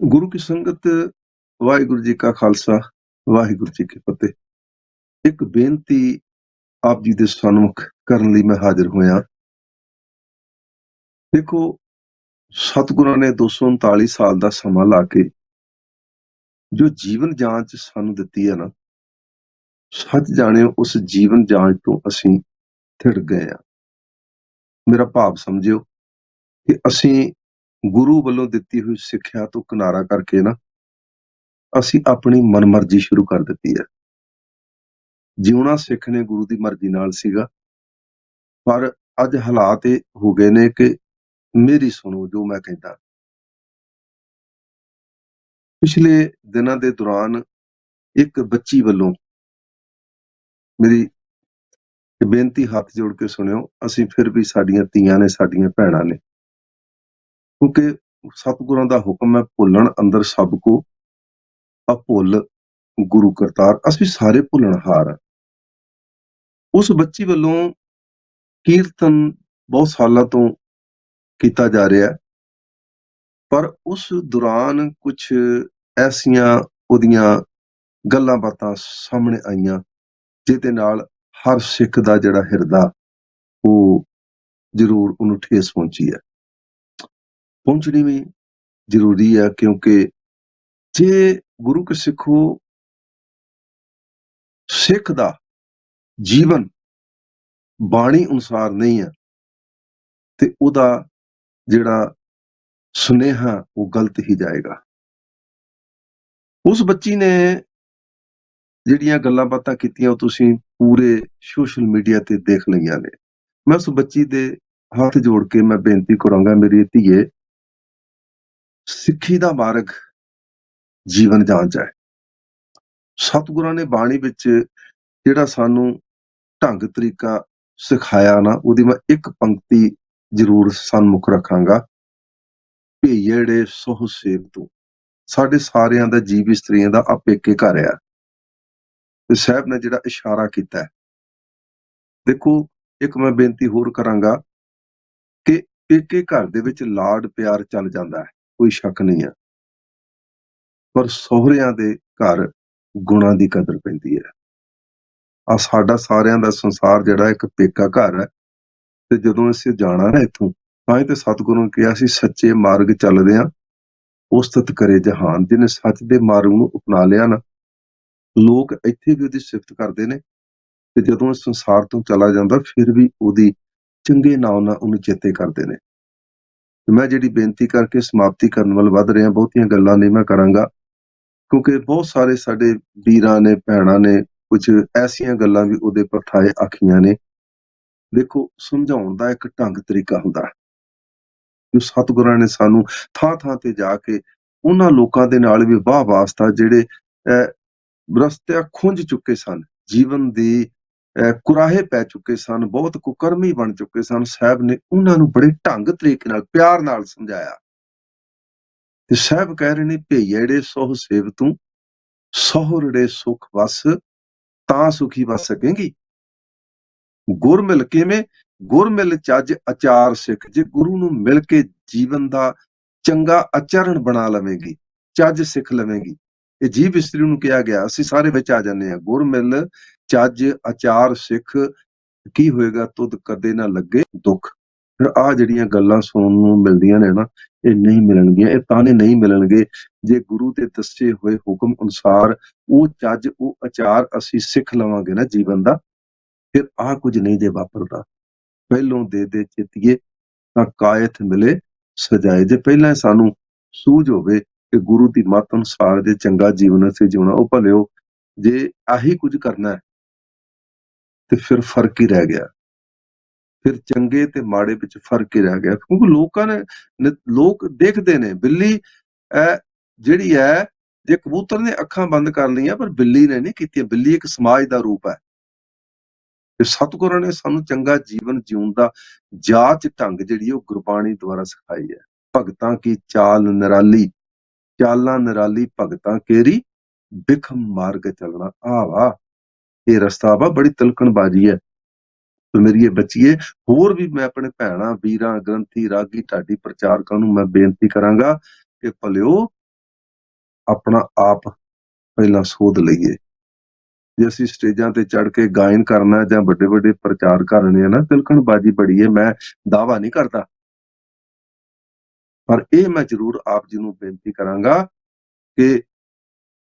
ਗੁਰੂ ਕੀ ਸੰਗਤ, ਵਾਹਿਗੁਰੂ ਜੀ ਕਾ ਖਾਲਸਾ, ਵਾਹਿਗੁਰੂ ਜੀ ਕੀ ਫਤਿਹ। ਇੱਕ ਬੇਨਤੀ ਆਪ ਜੀ ਦੇ ਸਨਮੁਖ ਕਰਨ ਲਈ ਮੈਂ ਹਾਜ਼ਰ ਹੋਇਆ। ਦੇਖੋ, ਸਤਿਗੁਰਾਂ ਨੇ 239 ਸਾਲ ਦਾ ਸਮਾਂ ਲਾ ਕੇ ਜੋ ਜੀਵਨ ਜਾਂਚ ਸਾਨੂੰ ਦਿੱਤੀ ਹੈ ਨਾ, ਸੱਚ ਜਾਣਿਓ, ਉਸ ਜੀਵਨ ਜਾਂਚ ਤੋਂ ਅਸੀਂ ਥਿੜ ਗਏ ਆ ਮੇਰਾ ਭਾਵ ਸਮਝਿਓ ਕਿ ਅਸੀਂ ਗੁਰੂ ਵੱਲੋਂ ਦਿੱਤੀ ਹੋਈ ਸਿੱਖਿਆ ਤੋਂ ਕਿਨਾਰਾ ਕਰਕੇ ਨਾ, ਅਸੀਂ ਆਪਣੀ ਮਨਮਰਜ਼ੀ ਸ਼ੁਰੂ ਕਰ ਦਿੱਤੀ ਹੈ। ਜਿਉਣਾ ਸਿੱਖ ਨੇ ਗੁਰੂ ਦੀ ਮਰਜ਼ੀ ਨਾਲ ਸੀਗਾ, ਪਰ ਅੱਜ ਹਾਲਾਤ ਇਹ ਹੋ ਗਏ ਨੇ ਕਿ ਮੇਰੀ ਸੁਣੋ ਜੋ ਮੈਂ ਕਹਿੰਦਾ। ਪਿਛਲੇ ਦਿਨਾਂ ਦੇ ਦੌਰਾਨ ਇੱਕ ਬੱਚੀ ਵੱਲੋਂ ਮੇਰੀ ਬੇਨਤੀ ਹੱਥ ਜੋੜ ਕੇ ਸੁਣਿਓ, ਅਸੀਂ ਫਿਰ ਵੀ ਸਾਡੀਆਂ ਧੀਆਂ ਨੇ, ਸਾਡੀਆਂ ਭੈਣਾਂ ਨੇ ਕਿਉਂਕਿ ਸਤਿਗੁਰਾਂ ਦਾ ਹੁਕਮ ਹੈ ਭੁੱਲਣ ਅੰਦਰ ਸਭ ਕੋ ਅਭੁੱਲ ਗੁਰੂ ਕਰਤਾਰ। ਅਸੀਂ ਸਾਰੇ ਭੁੱਲਣਹਾਰ ਹਾਂ। ਉਸ ਬੱਚੀ ਵੱਲੋਂ ਕੀਰਤਨ ਬਹੁਤ ਸਾਲਾਂ ਤੋਂ ਕੀਤਾ ਜਾ ਰਿਹਾ ਪਰ ਉਸ ਦੌਰਾਨ ਕੁਝ ਐਸੀਆਂ ਉਹਦੀਆਂ ਗੱਲਾਂ ਬਾਤਾਂ ਸਾਹਮਣੇ ਆਈਆਂ, ਜਿਹਦੇ ਨਾਲ ਹਰ ਸਿੱਖ ਦਾ ਜਿਹੜਾ ਹਿਰਦਾ, ਉਹ ਜ਼ਰੂਰ ਉਹਨੂੰ ਠੇਸ ਪਹੁੰਚੀ ਹੈ। ਪਹੁੰਚਣੀ ਵੀ ਜ਼ਰੂਰੀ ਹੈ ਕਿਉਂਕਿ ਜੇ ਗੁਰੂ ਕੇ ਸਿੱਖੋ ਸਿੱਖ ਦਾ ਜੀਵਨ ਬਾਣੀ ਅਨੁਸਾਰ ਨਹੀਂ ਹੈ ਤੇ ਉਹਦਾ ਜਿਹੜਾ ਸੁਨੇਹਾ ਉਹ ਗਲਤ ਹੀ ਜਾਏਗਾ। ਉਸ ਬੱਚੀ ਨੇ ਜਿਹੜੀਆਂ ਗੱਲਾਂ ਬਾਤਾਂ ਕੀਤੀਆਂ, ਉਹ ਤੁਸੀਂ ਪੂਰੇ ਸੋਸ਼ਲ ਮੀਡੀਆ ਤੇ ਦੇਖ ਲਈਆਂ ਨੇ। ਮੈਂ ਉਸ ਬੱਚੀ ਦੇ ਹੱਥ ਜੋੜ ਕੇ ਮੈਂ ਬੇਨਤੀ ਕਰਾਂਗਾ, ਮੇਰੀ ਧੀਏ ਸਿੱਖੀ ਦਾ ਮਾਰਗ ਜੀਵਨ ਜਾਂਚ ਹੈ। ਸਤਿਗੁਰਾਂ ਨੇ ਬਾਣੀ ਵਿੱਚ ਜਿਹੜਾ ਸਾਨੂੰ ਢੰਗ, ਤਰੀਕਾ ਸਿਖਾਇਆ ਨਾ, ਉਹਦੀ ਮੈਂ ਇੱਕ ਪੰਕਤੀ ਜ਼ਰੂਰ ਸਨਮੁਖ ਰੱਖਾਂਗਾ। ਭੇਜੜੇ ਸੋਹ ਸੇਵ ਤੋਂ। ਸਾਡੇ ਸਾਰਿਆਂ ਦਾ ਜੀਵ ਇਸਤਰੀਆਂ ਦਾ ਆਪੇਕੇ ਘਰ ਆ। ਤੇ ਸਾਹਿਬ ਨੇ ਜਿਹੜਾ ਇਸ਼ਾਰਾ ਕੀਤਾ ਹੈ, ਦੇਖੋ, ਇੱਕ ਮੈਂ ਬੇਨਤੀ ਹੋਰ ਕਰਾਂਗਾ ਕਿ ਪੇਕੇ ਘਰ ਦੇ ਵਿੱਚ ਲਾਡ ਪਿਆਰ ਚੱਲ ਜਾਂਦਾ ਹੈ। ਕੋਈ ਸ਼ੱਕ ਨਹੀਂ ਹੈ। ਪਰ ਸਹੁਰਿਆਂ ਦੇ ਘਰ ਗੁਣਾਂ ਦੀ ਕਦਰ ਪੈਂਦੀ ਹੈ। ਆ ਸਾਡਾ ਸਾਰਿਆਂ ਦਾ ਸੰਸਾਰ ਜਿਹੜਾ ਇੱਕ ਪੇਕਾ ਘਰ ਹੈ ਤੇ ਜਦੋਂ ਅਸੀਂ ਜਾਣਾ ਨਾ ਇੱਥੋਂ, ਤਾਂ ਹੀ ਤੇ ਸਤਿਗੁਰੂ ਨੇ ਕਿਹਾ ਸੀ, ਸੱਚੇ ਮਾਰਗ ਚੱਲਦੇ ਆ ਉਸਤਤ ਕਰੇ ਜਹਾਨ। ਜਿਹਨੇ ਸੱਚ ਦੇ ਮਾਰਗ ਨੂੰ ਅਪਣਾ ਲਿਆ ਨਾ, ਲੋਕ ਇੱਥੇ ਵੀ ਉਹਦੀ ਸਿਫਤ ਕਰਦੇ ਨੇ ਤੇ ਜਦੋਂ ਇਹ ਸੰਸਾਰ ਤੋਂ ਚਲਾ ਜਾਂਦਾ, ਫਿਰ ਵੀ ਉਹਦੀ ਚੰਗੇ ਨਾਮ ਨਾਲ ਉਹਨੂੰ ਚੇਤੇ ਕਰਦੇ ਨੇ। ਮੈਂ ਜਿਹੜੀ ਬੇਨਤੀ ਕਰਕੇ ਸਮਾਪਤੀ ਕਰਨ ਵੱਲ ਵੱਧ ਰਿਹਾ ਬਹੁਤੀਆਂ ਗੱਲਾਂ ਨਹੀਂ ਮੈਂ ਕਰਾਂਗਾ ਕਿਉਂਕਿ ਬਹੁਤ ਸਾਰੇ ਸਾਡੇ ਵੀਰਾਂ ਨੇ ਭੈਣਾਂ ਨੇ ਕੁਝ ਐਸੀਆਂ ਗੱਲਾਂ ਵੀ ਉਹਦੇ ਪਰਥਾਏ ਆਖੀਆਂ ਨੇ। ਦੇਖੋ ਸਮਝਾਉਣ ਦਾ ਇੱਕ ਢੰਗ ਤਰੀਕਾ ਹੁੰਦਾ ਹੈ। ਜੋ ਸਤਿਗੁਰਾਂ ਨੇ ਸਾਨੂੰ ਥਾਂ ਥਾਂ ਤੇ ਜਾ ਕੇ ਉਹਨਾਂ ਲੋਕਾਂ ਦੇ ਨਾਲ ਵੀ ਵਾਹ ਵਾਸਤਾ ਜਿਹੜੇ ਅਹ, ਰਸਤੇ ਖੁੰਝ ਚੁੱਕੇ ਸਨ ਜੀਵਨ ਦੀ ਕੁਰਾਹੇ ਪੈ ਚੁੱਕੇ ਸਨ, ਬਹੁਤ ਕੁਕਰਮੀ ਬਣ ਚੁੱਕੇ ਸਨ। ਸਾਹਿਬ ਨੇ ਉਹਨਾਂ ਨੂੰ ਬੜੇ ਢੰਗ ਤਰੀਕੇ ਨਾਲ, ਪਿਆਰ ਨਾਲ ਸਮਝਾਇਆ। ਤੇ ਸਾਹਿਬ ਕਹਿ ਰਹੇ ਨੇ ਭਈੜੇ ਸੋਹ ਸੇਵ ਤੂੰ ਸਹੁਰੜੇ ਸੁਖ ਵਸ, ਤਾਂ ਸੁਖੀ ਵਸ ਸਕੇਂਗੀ। ਗੁਰ ਮਿਲ ਕਿਵੇਂ? ਗੁਰ ਮਿਲ ਚੱਜ ਆਚਾਰ ਸਿੱਖ, ਜੇ ਗੁਰੂ ਨੂੰ ਮਿਲ ਕੇ ਜੀਵਨ ਦਾ ਚੰਗਾ ਆਚਰਣ ਬਣਾ ਲਵੇਂਗੀ, ਚੱਜ ਸਿੱਖ ਲਵੇਂਗੀ ਇਹ ਜੀਵ ਇਸਤਰੀ ਨੂੰ ਕਿਹਾ ਗਿਆ, ਅਸੀਂ ਸਾਰੇ ਵਿੱਚ ਆ ਜਾਂਦੇ ਆ ਗੁਰਮਿਲ ਚੱਜ, ਆਚਾਰ, ਸਿੱਖ, ਕੀ ਹੋਏਗਾ, ਤੁਧ ਕਦੇ ਨਾ ਲੱਗੇ ਦੁੱਖ। ਫਿਰ ਆ ਜਿਹੜੀਆਂ ਗੱਲਾਂ ਸੁਣਨ ਨੂੰ ਮਿਲਦੀਆਂ ਨੇ ਨਾ, ਇਹ ਨਹੀਂ ਮਿਲਣਗੀਆਂ, ਇਹ ਤਾਨੇ ਨਹੀਂ ਮਿਲਣਗੇ। ਜੇ ਗੁਰੂ ਦੇ ਦੱਸੇ ਹੋਏ ਹੁਕਮ ਅਨੁਸਾਰ ਉਹ ਚੱਜ, ਉਹ ਆਚਾਰ ਅਸੀਂ ਸਿੱਖ ਲਵਾਂਗੇ ਨਾ ਜੀਵਨ ਦਾ, ਫਿਰ ਆ ਕੁਝ ਨਹੀਂ ਜੇ ਵਾਪਰਦਾ। ਪਹਿਲੋਂ ਦੇ ਦੇ ਚਿਤੀਏ ਤਾਂ ਕਾਇਤ ਮਿਲੇ ਸਜਾਏ। ਜੇ ਪਹਿਲਾਂ ਸਾਨੂੰ ਸੂਝ ਹੋਵੇ ਕਿ ਗੁਰੂ ਦੀ ਮੱਤ ਅਨੁਸਾਰ ਜੇ ਚੰਗਾ ਜੀਵਨ ਅਸੀਂ ਜਿਉਣਾ ਉਹ ਭਲਿਓ ਜੇ ਆਹੀ ਕੁਝ ਕਰਨਾ ਹੈ, ਤੇ ਫਿਰ ਫ਼ਰਕ ਹੀ ਰਹਿ ਗਿਆ। ਫਿਰ ਚੰਗੇ ਤੇ ਮਾੜੇ ਵਿੱਚ ਫ਼ਰਕ ਹੀ ਰਹਿ ਗਿਆ, ਕਿਉਂਕਿ ਲੋਕਾਂ ਨੇ ਲੋਕ ਦੇਖਦੇ ਨੇ, ਬਿੱਲੀ ਜਿਹੜੀ ਹੈ, ਜੇ ਕਬੂਤਰ ਨੇ ਅੱਖਾਂ ਬੰਦ ਕਰ ਲਈਆਂ, ਪਰ ਬਿੱਲੀ ਨੇ ਨਹੀਂ ਕੀਤੀਆਂ, ਬਿੱਲੀ ਇੱਕ ਸਮਾਜ ਦਾ ਰੂਪ ਹੈ। ਤੇ ਸਤਿਗੁਰਾਂ ਨੇ ਸਾਨੂੰ ਚੰਗਾ ਜੀਵਨ ਜਿਉਣ ਦਾ ਜਾਚ ਢੰਗ ਜਿਹੜੀ ਉਹ ਗੁਰਬਾਣੀ ਦੁਆਰਾ ਸਿਖਾਈ ਹੈ। ਭਗਤਾਂ ਕੀ ਚਾਲ ਨਿਰਾਲੀ ਚਾਲਾਂ ਨਿਰਾਲੀ ਭਗਤਾਂ ਕੇਰੀ ਬਿਖਮ ਮਾਰਗ ਚੱਲਣਾ ਆ ਵਾ ਇਹ ਰਸਤਾ ਵਾ ਬੜੀ ਤਿਲਕਣ ਬਾਜੀ ਹੈ ਤੇ ਮੇਰੀ ਇਹ ਬੱਚੀਏ ਹੋਰ ਵੀ ਮੈਂ ਆਪਣੇ ਭੈਣਾਂ, ਵੀਰਾਂ, ਗ੍ਰੰਥੀ, ਰਾਗੀ, ਢਾਡੀ ਪ੍ਰਚਾਰਕਾਂ ਨੂੰ ਮੈਂ ਬੇਨਤੀ ਕਰਾਂਗਾ ਕਿ ਭਲਿਓ ਆਪਣਾ ਆਪ ਪਹਿਲਾਂ ਸੋਧ ਲਈਏ। ਜੇ ਅਸੀਂ ਸਟੇਜਾਂ ਤੇ ਚੜ ਕੇ ਗਾਇਨ ਕਰਨਾ ਜਾਂ ਵੱਡੇ ਵੱਡੇ ਪ੍ਰਚਾਰ ਕਰਨੇ ਆ ਨਾ, ਤਿਲਕਣਬਾਜੀ ਬੜੀ ਹੈ ਮੈਂ ਦਾਵਾ ਨਹੀਂ ਕਰਦਾ। ਪਰ ਇਹ ਮੈਂ ਜ਼ਰੂਰ ਆਪ ਜੀ ਨੂੰ ਬੇਨਤੀ ਕਰਾਂਗਾ ਕਿ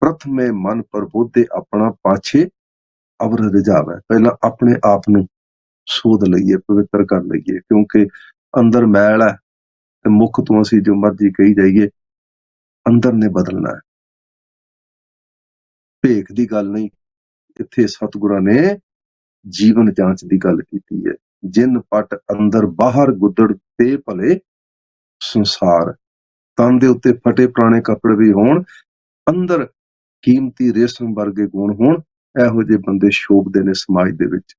ਪ੍ਰਥਮੇ ਮਨ ਪ੍ਰਬੋਧੇ ਆਪਣਾ ਪਾਛੇ ਅਵਰ ਰਜਾਵੇ ਪਹਿਲਾਂ ਆਪਣੇ ਆਪ ਨੂੰ ਸੋਧ ਲਈਏ, ਪਵਿੱਤਰ ਕਰ ਲਈਏ, ਕਿਉਂਕਿ ਅੰਦਰ ਮੈਲ ਹੈ ਤੇ ਮੁਖ ਤੋਂ ਅਸੀਂ ਜੋ ਮਰਜ਼ੀ ਕਹੀ ਜਾਈਏ, ਅੰਦਰ ਨੇ ਬਦਲਣਾ ਹੈ। ਭੇਖ ਦੀ ਗੱਲ ਨਹੀਂ, ਇੱਥੇ ਸਤਿਗੁਰਾਂ ਨੇ ਜੀਵਨ ਜਾਂਚ ਦੀ ਗੱਲ ਕੀਤੀ ਹੈ। ਜਿਨ ਪਟ ਅੰਦਰ ਬਾਹਰ ਗੁੱਦੜ ਤੇ ਭਲੇ ਸੰਸਾਰ। ਤਨ ਦੇ ਉੱਤੇ ਫਟੇ ਪੁਰਾਣੇ ਕੱਪੜੇ ਵੀ ਹੋਣ, ਅੰਦਰ ਕੀਮਤੀ ਰੇਸ਼ਮ ਵਰਗੇ ਗੁਣ ਹੋਣ, ਇਹੋ ਜਿਹੇ ਬੰਦੇ ਸ਼ੋਭਦੇ ਨੇ ਸਮਾਜ ਦੇ ਵਿੱਚ।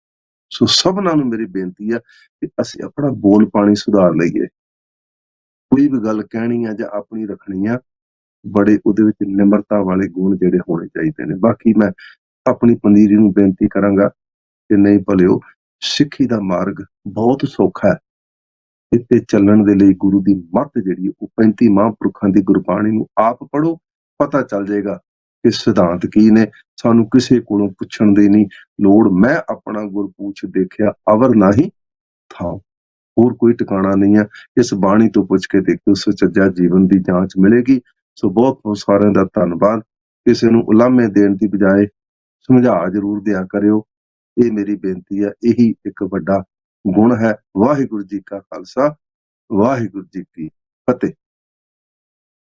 ਸੋ ਸਭਨਾਂ ਨੂੰ ਮੇਰੀ ਬੇਨਤੀ ਆ ਕਿ ਅਸੀਂ ਆਪਣਾ ਬੋਲ ਪਾਣੀ ਸੁਧਾਰ ਲਈਏ। ਕੋਈ ਵੀ ਗੱਲ ਕਹਿਣੀ ਆ ਜਾਂ ਆਪਣੀ ਰੱਖਣੀ ਆ, ਬੜੇ ਉਹਦੇ ਵਿੱਚ ਨਿਮਰਤਾ ਵਾਲੇ ਗੁਣ ਜਿਹੜੇ ਹੋਣੇ ਚਾਹੀਦੇ ਨੇ। ਬਾਕੀ ਮੈਂ ਆਪਣੀ ਪਨੀਰੀ ਨੂੰ ਬੇਨਤੀ ਕਰਾਂਗਾ ਕਿ ਨਹੀਂ ਭਲਿਓ, ਸਿੱਖੀ ਦਾ ਮਾਰਗ ਬਹੁਤ ਸੌਖਾ ਹੈ। ਇੱਥੇ ਚੱਲਣ ਦੇ ਲਈ ਗੁਰੂ ਦੀ ਮੱਤ ਜਿਹੜੀ ਉਹ 35 ਮਹਾਂਪੁਰਖਾਂ ਦੀ ਗੁਰਬਾਣੀ ਨੂੰ ਆਪ ਪੜੋ ਪਤਾ ਚੱਲ ਜਾਏਗਾ ਕਿ ਸਿਧਾਂਤ ਕੀ ਨੇ। ਸਾਨੂੰ ਕਿਸੇ ਕੋਲੋਂ ਪੁੱਛਣ ਦੀ ਨਹੀਂ ਲੋੜ। ਮੈਂ ਆਪਣਾ ਗੁਰਪੂਛ ਦੇਖਿਆ, ਅਵਰ ਨਹੀਂ ਥਾ ਹੋਰ ਕੋਈ ਟਿਕਾਣਾ ਨਹੀਂ ਹੈ। ਇਸ ਬਾਣੀ ਤੋਂ ਪੁੱਛ ਕੇ ਦੇਖੋ ਸੁਚੱਜਾ ਜੀਵਨ ਦੀ ਜਾਂਚ ਮਿਲੇਗੀ। ਸੋ ਬਹੁਤ ਬਹੁਤ ਸਾਰਿਆਂ ਦਾ ਧੰਨਵਾਦ। ਕਿਸੇ ਨੂੰ ਉਲਾਮੇ ਦੇਣ ਦੀ ਬਜਾਏ ਸਮਝਾ ਜ਼ਰੂਰ ਦਿਆ ਕਰਿਓ। ਇਹ ਮੇਰੀ ਬੇਨਤੀ ਹੈ। ਇਹੀ ਇੱਕ ਵੱਡਾ ਗੁਣ ਹੈ। ਵਾਹਿਗੁਰੂ ਜੀ ਕਾ ਖਾਲਸਾ ਵਾਹਿਗੁਰੂ ਜੀ ਕੀ ਫਤਿਹ।